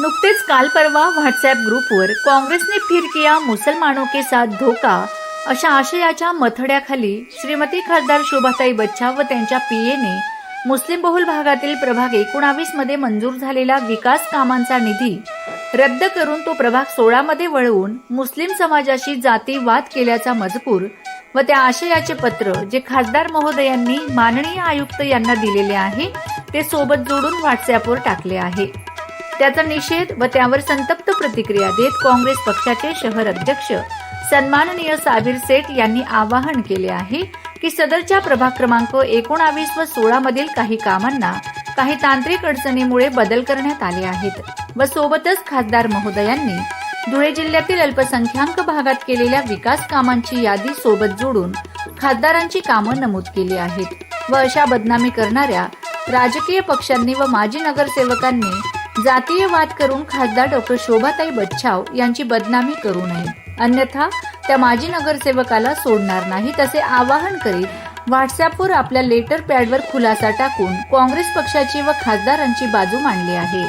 नुकतेच काल परवा व्हॉट्सॲप ग्रुपवर काँग्रेसने फिर किया मुसलमानों के साथ धोका अशा आशयाच्या मथड्याखाली श्रीमती खासदार शोभाताई बच्चा व त्यांच्या पीएने मुस्लिम बहुल भागातील प्रभाग एकोणावीसमध्ये मंजूर झालेला विकास कामांचा निधी रद्द करून तो प्रभाग सोळा मध्ये वळवून मुस्लिम समाजाशी जातीवाद केल्याचा मजकूर व त्या आशयाचे पत्र जे खासदार महोदयांनी माननीय आयुक्त यांना दिलेले आहे ते सोबत जोडून व्हॉट्सअपवर टाकले आहे. त्याचा निषेध व त्यावर संतप्त प्रतिक्रिया देत काँग्रेस पक्षाचे शहर अध्यक्ष सन्माननीय साबीर सेठ यांनी आवाहन केले आहे की सदरच्या प्रभाग क्रमांक एकोणावीस व सोळा मधील काही कामांना काही तांत्रिक अडचणीमुळे बदल करण्यात आले आहेत व सोबतच खासदार महोदयांनी धुळे जिल्ह्यातील अल्पसंख्याक भागात केलेल्या विकास कामांची यादी सोबत जोडून खासदारांची कामं नमूद केली आहेत व अशा बदनामी करणाऱ्या राजकीय पक्षांनी व माजी नगरसेवकांनी जातीयवाद करून खासदार डॉक्टर शोभाताई बच्छाव यांची बदनामी करू नये. अन्यथा त्या माजी नगरसेवकाला सोडणार नाही तसे आवाहन करीत व्हॉट्सअपवर आपल्या लेटर पॅडवर खुलासा टाकून काँग्रेस पक्षाची व खासदारांची बाजू मांडली आहे.